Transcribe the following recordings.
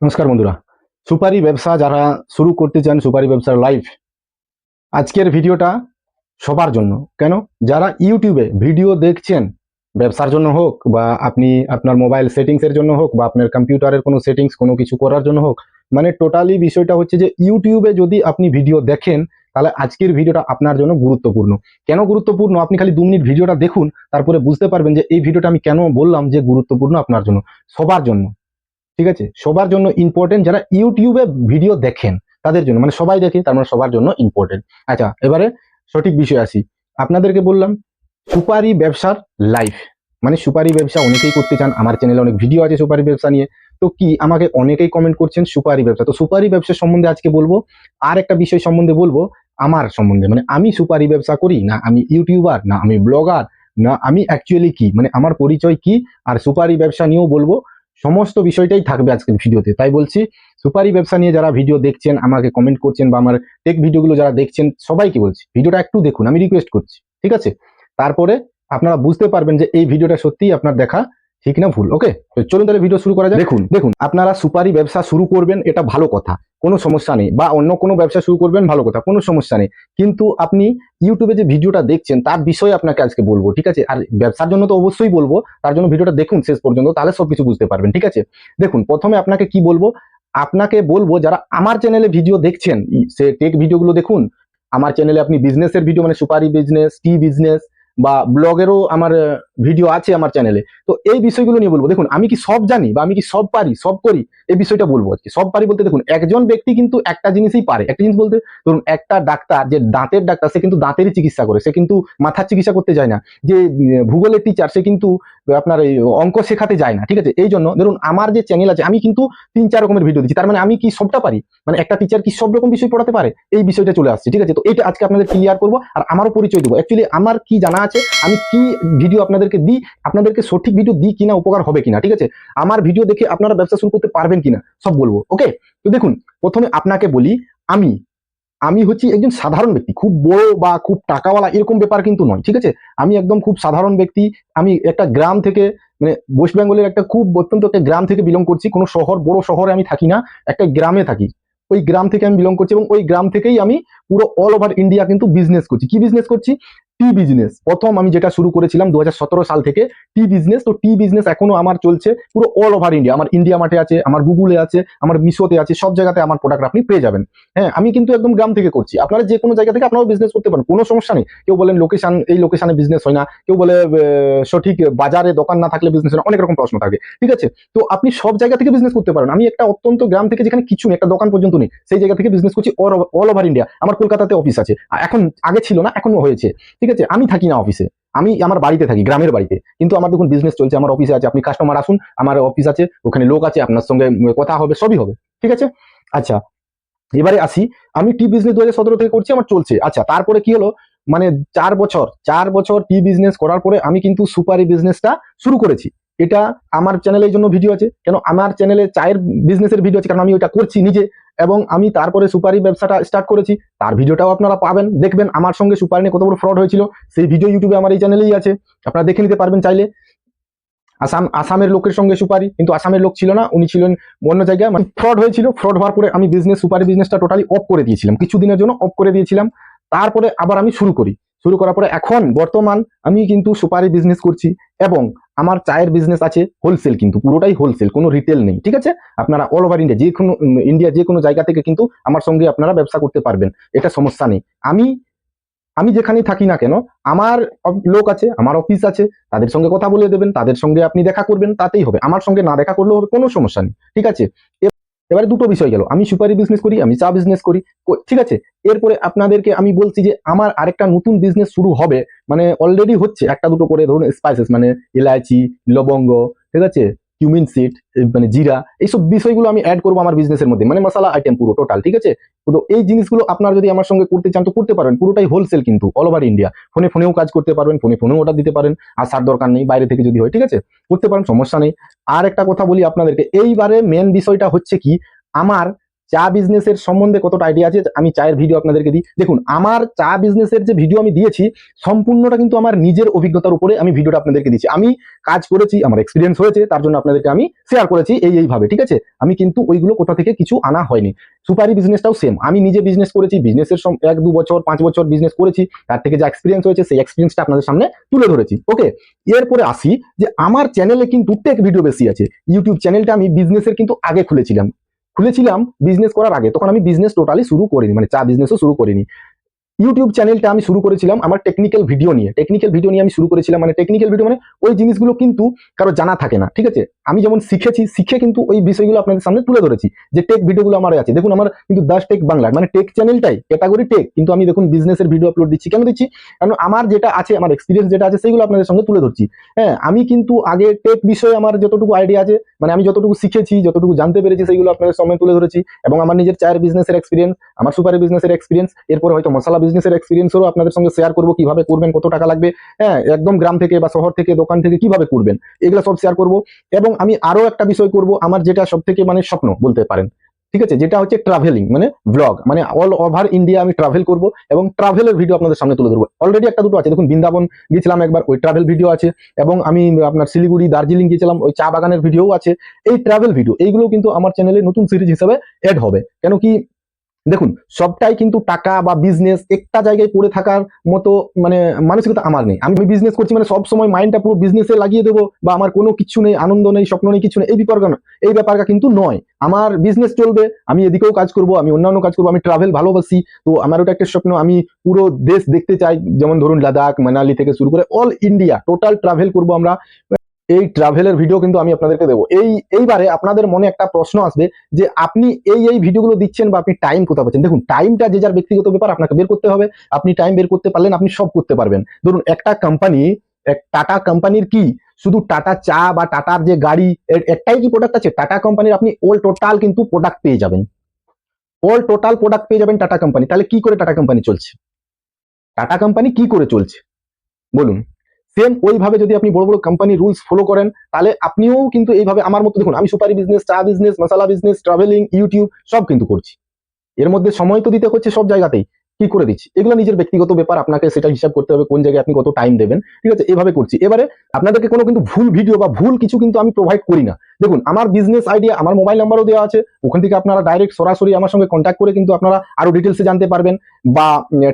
নমস্কার বন্ধুরা। সুপারি ব্যবসা যারা শুরু করতে চান সুপারি ব্যবসার লাইভ আজকের ভিডিওটা সবার জন্য। কেন? যারা ইউটিউবে ভিডিও দেখছেন, ব্যবসার জন্য হোক বা আপনি আপনার মোবাইল সেটিংসের জন্য হোক বা আপনার কম্পিউটারের কোনো সেটিংস কোনো কিছু করার জন্য হোক মানে টোটালি বিষয়টা হচ্ছে যে ইউটিউবে যদি আপনি ভিডিও দেখেন, তাহলে আজকের ভিডিওটা আপনার জন্য গুরুত্বপূর্ণ। কেন গুরুত্বপূর্ণ? আপনি খালি দু মিনিট ভিডিওটা দেখুন, তারপরে বুঝতে পারবেন যে এই ভিডিওটা আমি কেন বললাম যে গুরুত্বপূর্ণ আপনার জন্য, সবার জন্য। ঠিক আছে? সবার জন্য ইম্পর্টেন্ট যারা ইউটিউবে ভিডিও দেখেন, তাদের জন্য মানে সবাই দেখে, তার মানে সবার জন্য ইম্পর্টেন্ট আচ্ছা এবারে সঠিক বিষয় আসি। আপনাদেরকে বললাম, সুপারি ব্যবসার লাইফ মানে সুপারি ব্যবসা অনেকেই করতে চান, আমার চ্যানেলে অনেক ভিডিও আছে সুপারি ব্যবসা নিয়ে। তো কি, আমাকে অনেকেই কমেন্ট করছেন সুপারি ব্যবসা। তো সুপারি ব্যবসা সম্বন্ধে আজকে বলব, আর একটা বিষয় সম্বন্ধে বলব, আমার সম্বন্ধে। মানে আমি সুপারি ব্যবসা করি না, আমি ইউটিউবার না আমি ব্লগার না আমি অ্যাকচুয়ালি কি? মানে আমার পরিচয় কি? আর সুপারি ব্যবসা নিয়েও বলব সমস্ত বিষয়টাই থাকবে আজকের ভিডিওতে। তাই বলছি, সুপারি ব্যবসা নিয়ে যারা ভিডিও দেখছেন, আমাকে কমেন্ট করছেন বা আমার টেক ভিডিওগুলো যারা দেখছেন, সবাইকে বলছি, ভিডিওটা একটু দেখুন, আমি রিকোয়েস্ট করছি, ঠিক আছে? তারপরে আপনারা বুঝতে পারবেন যে এই ভিডিওটা সত্যিই আপনার দেখা ঠিক না ভুল? ওকে চলুন তাহলে ভিডিও শুরু করা যায় দেখুন। দেখুন আপনারা সুপারি ব্যবসা শুরু করবেন এটা ভালো কথা। কোনো সমস্যা নেই। বা অন্য কোনো ব্যবসা শুরু করবেন ভালো কথা। কোনো সমস্যা নেই। কিন্তু আপনি ইউটিউবে যে ভিডিওটা দেখছেন তার বিষয়ে আপনাকে আজকে বলব ঠিক আছে? আর ব্যবসার জন্য তো অবশ্যই বলব তার জন্য ভিডিওটা দেখুন শেষ পর্যন্ত তাহলে সবকিছু বুঝতে পারবেন ঠিক আছে? দেখুন প্রথমে আপনাকে কি বলব? আপনাকে বলব যারা আমার চ্যানেলে ভিডিও দেখছেন সে টেক ভিডিওগুলো দেখুন। আমার চ্যানেলে আপনি বিজনেসের ভিডিও মানে সুপারি বিজনেস টি বিজনেস বা ব্লগেরও আমার ভিডিও আছে আমার চ্যানেলে তো এই বিষয়গুলো নিয়ে বলব। দেখুন, আমি কি সব জানি বা আমি কি সব পারি, সব করি? এই বিষয়টা বলব আজকে। সব পারি বলতে দেখুন, একজন ব্যক্তি কিন্তু একটা জিনিসই পারে। একটা জিনিস বলতে, ধরুন একটা ডাক্তার, যে দাঁতের ডাক্তার, সে কিন্তু দাঁতেরই চিকিৎসা করে, সে কিন্তু মাথার চিকিৎসা করতে যায় না। যে ভূগোলের টিচার সে কিন্তু আপনার এই অঙ্ক শেখাতে যায় না, ঠিক আছে? এই জন্য, ধরুন আমার যে চ্যানেল আছে, আমি কিন্তু তিন, চার রকমের ভিডিও দিচ্ছি। তার মানে আমি কি সবটা পারি? মানে একটা টিচার কি সব রকম বিষয় পড়াতে পারে? এই বিষয়টা চলে আসছে, ঠিক আছে? তো এটা আজকে আপনাদের ক্লিয়ার করব, আর আমারও পরিচয় দেবো। অ্যাকচুয়ালি আমার কি জানা আছে, আমি কি ভিডিও আপনাদেরকে দিই, আপনাদেরকে সঠিক ভিডিও দিই কিনা, উপকার হবে কিনা, ঠিক আছে? আমার ভিডিও দেখে আপনারা ব্যবসা শুরু করতে পারবেন কিনা, সব বলব ওকে তো দেখুন, প্রথমে আপনাকে বলি, আমি আমি হচ্ছি একজন সাধারণ ব্যক্তি, খুব বড় বা খুব টাকাওয়ালা এরকম ব্যাপার কিন্তু নয়, ঠিক আছে? আমি একদম খুব সাধারণ ব্যক্তি, আমি একটা গ্রাম থেকে মানে ওয়েস্ট বেঙ্গলের একটা খুব অত্যন্ত একটা গ্রাম থেকে বিলং করছি, কোনো শহর, বড় শহরে আমি থাকি না, একটা গ্রামে থাকি। ওই গ্রাম থেকে আমি বিলং করছি এবং ওই গ্রাম থেকেই আমি পুরো অল ওভার ইন্ডিয়া কিন্তু বিজনেস করছি। কি বিজনেস করছি? টি বিজনেস প্রথম আমি যেটা শুরু করেছিলাম দু হাজার সতেরো সাল থেকে টি বিজনেস তো টি বিজনেস এখনও আমার চলছে পুরো অল ওভার ইন্ডিয়া আমার ইন্ডিয়া মাঠে আছে, আমার গুগলে আছে, আমার মিশোতে আছে, সব জায়গাতে আমার প্রোডাক্ট আপনি পেয়ে যাবেন। হ্যাঁ আমি কিন্তু একদম গ্রাম থেকে করছি। আপনারা যে কোনো জায়গা থেকে আপনারাও বিজনেস করতে পারেন, কোনো সমস্যা নেই। কেউ বলেন লোকেশন এই লোকেশনে বিজনেস হয় না। কেউ বলে সঠিক বাজারে দোকান না থাকলে বিজনেস হয় অনেক রকম প্রশ্ন থাকে, ঠিক আছে? তো আপনি সব জায়গা থেকে বিজনেস করতে পারেন। আমি একটা অত্যন্ত গ্রাম থেকে যেখানে কিছু নেই, একটা দোকান পর্যন্ত নেই, সেই জায়গা থেকে বিজনেস করছি অল ওভার ইন্ডিয়া আমার কলকাতাতে অফিস আছে। এখন আগে ছিল না, এখনও হয়েছে, ঠিক আছে, আমি থাকি না অফিসে আমি আমার বাড়িতে থাকি, গ্রামের বাড়িতে। কিন্তু আমার দেখুন বিজনেস চলছে, আমার অফিসে আছে, আপনি কাস্টমার আসুন, আমার অফিস আছে, ওখানে লোক আছে, আপনার সঙ্গে কথা হবে, সবই হবে, ঠিক আছে? আচ্ছা এবারে আসি, আমি টি বিজনেস দু হাজার থেকে করছি, আমার চলছে। আচ্ছা তারপরে কি হলো? মানে চার বছর চার বছর টি বিজনেস করার পরে আমি কিন্তু সুপারি বিজনেসটা শুরু করেছি। এটা আমার চ্যানেলে এই জন্য ভিডিও আছে। কেন? আমার চ্যানেলে চায়ের বিজনেসের ভিডিও আছে, কারণ আমি ওটা করছি নিজে। এবং আমি তারপরে সুপারি ব্যবসাটা স্টার্ট করেছি। তার ভিডিওটাও আপনারা পাবেন। দেখবেন আমার সঙ্গে সুপারি নিয়ে কত বড় ফ্রড হয়েছিল। সেই ভিডিও ইউটিউবে আমার এই চ্যানেলেই আছে। আপনারা দেখে নিতে পারবেন চাইলে। আসাম, আসামের লোকের সঙ্গে সুপারি, কিন্তু আসামের লোক ছিল না। উনি ছিলেন অন্য জায়গায় মানে ফ্রড হয়েছিল। ফ্রড হওয়ার পরে আমি বিজনেস সুপারি বিজনেসটা টোটালি অফ করে দিয়েছিলাম। কিছুদিনের জন্য অফ করে দিয়েছিলাম। তারপরে আবার আমি শুরু করি। শুরু করার পরে এখন বর্তমান আমি কিন্তু সুপারি বিজনেস করছি এবং আমার চায়ের বিজনেস আছে হোলসেল কিন্তু পুরোটাই হোলসেল কোনো রিটেল নেই, ঠিক আছে? আপনারা অল ওভার ইন্ডিয়া যে কোনো ইন্ডিয়া যে কোনো জায়গা থেকে কিন্তু আমার সঙ্গে আপনারা ব্যবসা করতে পারবেন, এটা সমস্যা নেই। আমি আমি যেখানেই থাকি না কেন, আমার লোক আছে, আমার অফিস আছে, তাদের সঙ্গে কথা বলে দেবেন, তাদের সঙ্গে আপনি দেখা করবেন, তাতেই হবে। আমার সঙ্গে না দেখা করলেও হবে, কোনো সমস্যা নেই, ঠিক আছে? এবারে দুটো বিষয় গেল। আমি সুপারি বিজনেস করি, আমি চা বিজনেস করি। ঠিক আছে? এরপরে আপনাদেরকে আমি বলছি যে, আমার আরেকটা নতুন বিজনেস শুরু হবে। মানে অলরেডি হচ্ছে। একটা দুটো করে ধরুন স্পাইসেস মানে ইলাইচি, লবঙ্গ, ঠিক আছে? কিউমিন সিড মানে জিরা, এইসব বিষয়গুলো আমি অ্যাড করব আমার বিজনেসের মধ্যে। মানে মশলা আইটেম পুরো টোটাল ঠিক আছে? তো এই জিনিসগুলো আপনার যদি আমার সঙ্গে করতে চান তো করতে পারেন। পুরোটাই হোলসেল কিন্তু অল ওভার ইন্ডিয়া ফোনে ফোনেও কাজ করতে পারবেন, ফোনে ফোনেও অর্ডার দিতে পারেন আসার দরকার নেই, বাইরে থেকে যদি হয়, ঠিক আছে? করতে পারেন, সমস্যা নেই। আর একটা কথা বলি আপনাদেরকে, এইবারে মেন বিষয়টা হচ্ছে কি, আমার চা বিজনেসের সম্বন্ধে কতটা আইডিয়া আছে, আমি চায়ের ভিডিও আপনাদেরকে দিই। দেখুন, আমার চা বিজনেসের যে ভিডিও আমি দিয়েছি, সম্পূর্ণটা কিন্তু আমার নিজের অভিজ্ঞতার উপরে আমি ভিডিওটা আপনাদেরকে দিচ্ছি। আমি কাজ করেছি, আমার এক্সপিরিয়েন্স হয়েছে, তার জন্য আপনাদেরকে আমি শেয়ার করেছি এই এইভাবে ঠিক আছে? আমি কিন্তু ওইগুলো কোথা থেকে কিছু আনা হয়নি। সুপারি বিজনেসটাও সেম আমি নিজে বিজনেস করেছি বিজনেসের এক, দু বছর, পাঁচ বছর বিজনেস করেছি, তার থেকে যে এক্সপিরিয়েন্স হয়েছে, সেই এক্সপিরিয়েন্সটা আপনাদের সামনে তুলে ধরেছি। ওকে এরপরে আসি যে, আমার চ্যানেলে কিন্তু টেক ভিডিও বেশি আছে। ইউটিউব চ্যানেলটা আমি বিজনেসের কিন্তু আগে খুলেছিলাম। খুলেছিলাম বিজনেস করার আগে, তখন আমি বিজনেস টোটালি শুরু করিনি মানে চা বিজনেসও শুরু করিনি। ইউটিউব চ্যানেলটা আমি শুরু করেছিলাম আমার টেকনিক্যাল ভিডিও নিয়ে। টেকনিক্যাল ভিডিও নিয়ে আমি শুরু করেছিলাম মানে টেকনিক্যাল ভিডিও মানে ওই জিনিসগুলো কিন্তু কারও জানা থাকে না, ঠিক আছে? আমি যেমন শিখেছি, শিখে কিন্তু ওই বিষয়গুলো আপনাদের সামনে তুলে ধরেছি যে টেক ভিডিওগুলো আমার আছে। দেখুন, আমার কিন্তু দাস টেক বাংলা। মানে টেক চ্যানেলটাই ক্যাটাগরি টেক কিন্তু আমি দেখুন বিজনেসের ভিডিও আপলোড দিচ্ছি। কেন দিচ্ছি? কারণ আমার যেটা আছে, আমার এক্সপিরিয়েন্স যেটা আছে, সেগুলো আপনাদের সঙ্গে তুলে ধরছি। হ্যাঁ আমি কিন্তু আগে টেক বিষয়ে আমার যতটুকু আইডিয়া আছে মানে আমি যতটুকু শিখেছি, যতটুকু জানতে পেরেছি সেইগুলো আপনাদের সামনে তুলে ধরেছি। এবং আমার নিজের চায়ের বিজনেসের এক্সপিরিয়েন্স আমার সুপারি বিজনেসের এক্সপিরিয়েন্স এরপর হয়তো মশলা বিজনেসের এক্সপিরিয়েন্সও আপনাদের সঙ্গে শেয়ার করব কীভাবে করবেন, কত টাকা লাগবে হ্যাঁ একদম গ্রাম থেকে বা শহর থেকে, দোকান থেকে কীভাবে করবেন, এগুলো সব শেয়ার করব। এবং আমি আরও একটা বিষয় করব, আমার যেটা সব থেকে মানে স্বপ্ন বলতে পারেন, ঠিক আছে? যেটা হচ্ছে ট্রাভেলিং মানে ব্লগ মানে অল ওভার ইন্ডিয়া আমি ট্রাভেল করব এবং ট্রাভেলের ভিডিও আপনাদের সামনে তুলে ধরবো। অলরেডি একটা দুটো আছে, দেখুন, বৃন্দাবন গিয়েছিলাম একবার, ওই ট্রাভেল ভিডিও আছে, এবং আমি আপনার শিলিগুড়ি, দার্জিলিং গিয়েছিলাম, ওই চা বাগানের ভিডিও আছে, এই ট্রাভেল ভিডিও এইগুলো কিন্তু আমার চ্যানেলে নতুন সিরিজ হিসেবে অ্যাড হবে। কেন কি দেখুন, সবটাই কিন্তু টাকা বা বিজনেস একটা জায়গায় পড়ে থাকার মতো মানে মানসিকতা আমার নেই। আমি বিজনেস করছি মানে সব সময় মাইন্ডটা পুরো বিজনেসে লাগিয়ে দেবো বা আমার কোনো কিছু নেই, আনন্দ নেই, স্বপ্ন নেই, কিছু নেই, এই ব্যাপারটা না এই ব্যাপারটা কিন্তু নয়। আমার বিজনেস চলবে, আমি এদিকেও কাজ করব, আমি অন্যান্য কাজ করব, আমি ট্রাভেল ভালোবাসি, তো আমার ওটা একটা স্বপ্ন, আমি পুরো দেশ দেখতে চাই, যেমন ধরুন লাদাখ, মানালি থেকে শুরু করে অল ইন্ডিয়া টোটাল ট্রাভেল করব আমরা। এই ট্রাভেলের ভিডিও কিন্তু আমি আপনাদেরকে দেবো। এই, এইবারে আপনাদের মনে একটা প্রশ্ন আসবে যে আপনি এই এই ভিডিওগুলো দিচ্ছেন বা আপনি টাইম কোথাও পাচ্ছেন? দেখুন টাইমটা যে যার ব্যক্তিগত ব্যাপার, আপনাকে বের করতে হবে। আপনি টাইম বের করতে পারলেন, আপনি সব করতে পারবেন। ধরুন, একটা কোম্পানি এক টাটা কোম্পানির কি? শুধু টাটা চা বা টাটার যে গাড়ি একটাই কি প্রোডাক্ট আছে? টাটা কোম্পানির আপনি অল টোটাল কিন্তু প্রোডাক্ট পেয়ে যাবেন। অল টোটাল প্রোডাক্ট পেয়ে যাবেন টাটা কোম্পানি তাহলে কি করে টাটা কোম্পানি চলছে? টাটা কোম্পানি কি করে চলছে? বলুন। সেম ওইভাবে যদি আপনি বড় বড় কোম্পানি রুলস ফলো করেন, তাহলে আপনিও কিন্তু এইভাবে আমার মতো দেখুন, আমি সুপারি বিজনেস চা বিজনেস মশলা বিজনেস ট্রাভেলিং ইউটিউব সব কিন্তু করছি। এর মধ্যে সময় তো দিতে হচ্ছে সব জায়গাতেই। কি করে দিচ্ছি? এগুলো নিজের ব্যক্তিগত ব্যাপার, আপনাকে সেটা হিসাব করতে হবে কোন জায়গায় আপনি কত টাইম দেবেন, ঠিক আছে? এভাবে করছি। এবারে আপনাদেরকে কোনো কিন্তু ভুল ভিডিও বা ভুল কিছু কিন্তু আমি প্রোভাইড করি না। দেখুন, আমার বিজনেস আইডিয়া আমার মোবাইল নাম্বারও দেওয়া আছে। ওখান থেকে আপনারা ডাইরেক্ট সরাসরি আমার সঙ্গে কন্ট্যাক্ট করে কিন্তু আপনারা আরও ডিটেলসে জানতে পারবেন। বা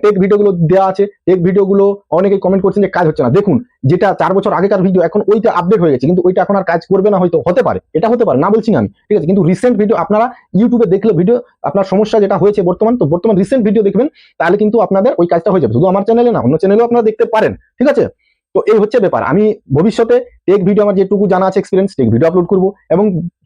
টেক ভিডিওগুলো দেওয়া আছে। টেক ভিডিওগুলো অনেকে কমেন্ট করছেন যে কাজ হচ্ছে না। দেখুন, যেটা চার বছর আগেকার ভিডিও এখন ওইটা আপডেট হয়ে গেছে। কিন্তু ওইটা এখন আর কাজ করবে না, হয়তো হতে পারে। এটা হতে পারে, না বলছি আমি, ঠিক আছে? কিন্তু রিসেন্ট ভিডিও আপনারা ইউটিউবে দেখলে ভিডিও আপনার সমস্যা যেটা হয়েছে বর্তমান, তো বর্তমান রিসেন্ট ভিডিও দেখবেন তাহলে কিন্তু আপনাদের ওই কাজটা হয়ে যাবে। শুধু আমার চ্যানেলে না, অন্য চ্যানেলেও আপনারা দেখতে পারেন। ঠিক আছে? তো এই হচ্ছে ব্যাপার। আমি ভবিষ্যতে টেক ভিডিও আমার যেটুকু জানা আছে এক্সপিরিয়েন্স টেক ভিডিও আপলোড করব এবং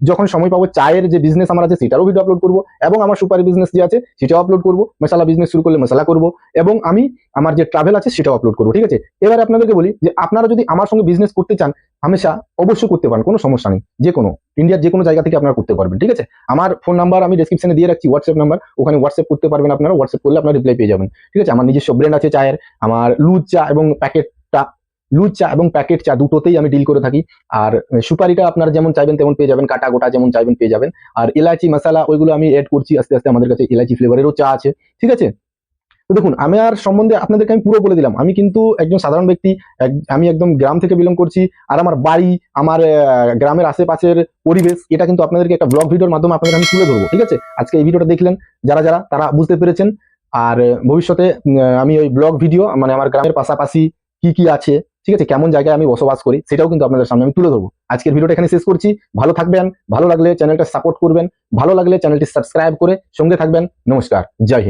যখন সময় পাবো চায়ের যে বিজনেস আমার আছে সেটারও ভিডিও আপলোড করব এবং আমার সুপারি বিজনেস যে আছে সেটাও আপলোড করব, মশলা বিজনেস শুরু করলে মশলা করব এবং আমি আমার যে ট্রাভেল আছে সেটাও আপলোড করব, ঠিক আছে? এবার আপনাদেরকে বলি যে আপনারা যদি আমার সঙ্গে বিজনেস করতে চান, হামেশা অবশ্যই করতে পারেন, কোনো সমস্যা নেই, যে কোনো ইন্ডিয়ার যে কোনো জায়গা থেকে আপনারা করতে পারবেন, ঠিক আছে? আমার ফোন নাম্বার আমি ডিসক্রিপশনে দিয়ে রাখছি হোয়াটসঅ্যাপ নাম্বার ওখানে হোয়াটসঅ্যাপ করতে পারবেন আপনারা হোয়াটসঅ্যাপ করলে আপনারা রিপ্লাই পেয়ে যাবেন, ঠিক আছে? আমার নিজস্ব ব্র্যান্ড আছে চায়ের, আমার লুজ চা এবং প্যাকেটটা লুজ চা এবং প্যাকেট চা দুটোতেই আমি ডিল করে থাকি। আর সুপারিটা আপনারা যেমন চাইবেন তেমন পেয়ে যাবেন, কাটা গোটা যেমন চাইবেন পেয়ে যাবেন। আর এলাচি, মশলা, ওইগুলো আমি এড করছি, আস্তে আস্তে আমাদের কাছে এলাচি ফ্লেভারেরও চা আছে, ঠিক আছে? তো দেখুন, আমি আর সম্বন্ধে আপনাদেরকে আমি পুরো বলে দিলাম। আমি কিন্তু একজন সাধারণ ব্যক্তি আমি একদম গ্রাম থেকে বিলং করছি, আর আমার বাড়ি, আমার গ্রামের আশেপাশের পরিবেশ, এটা কিন্তু আপনাদেরকে একটা ব্লগ ভিডিওর মাধ্যমে আপনাদের আমি তুলে ধরবো, ঠিক আছে? আজকে এই ভিডিওটা দেখলেন, যারা যারা, তারা বুঝতে পেরেছেন। আর ভবিষ্যতে আমি ওই ব্লগ ভিডিও মানে আমার গ্রামের পাশাপাশি কি কি আছে ঠিক আছে, কেমন জায়গায় আমি বসবাস করি সেটাও কিন্তু আপনাদের সামনে আমি তুলে ধরবো। আজকের ভিডিওটা এখানে শেষ করছি। ভালো থাকবেন, ভালো লাগলে চ্যানেলটা সাপোর্ট করবেন, ভালো লাগলে চ্যানেলটি সাবস্ক্রাইব করে সঙ্গে থাকবেন। নমস্কার, জয় হিন্দ।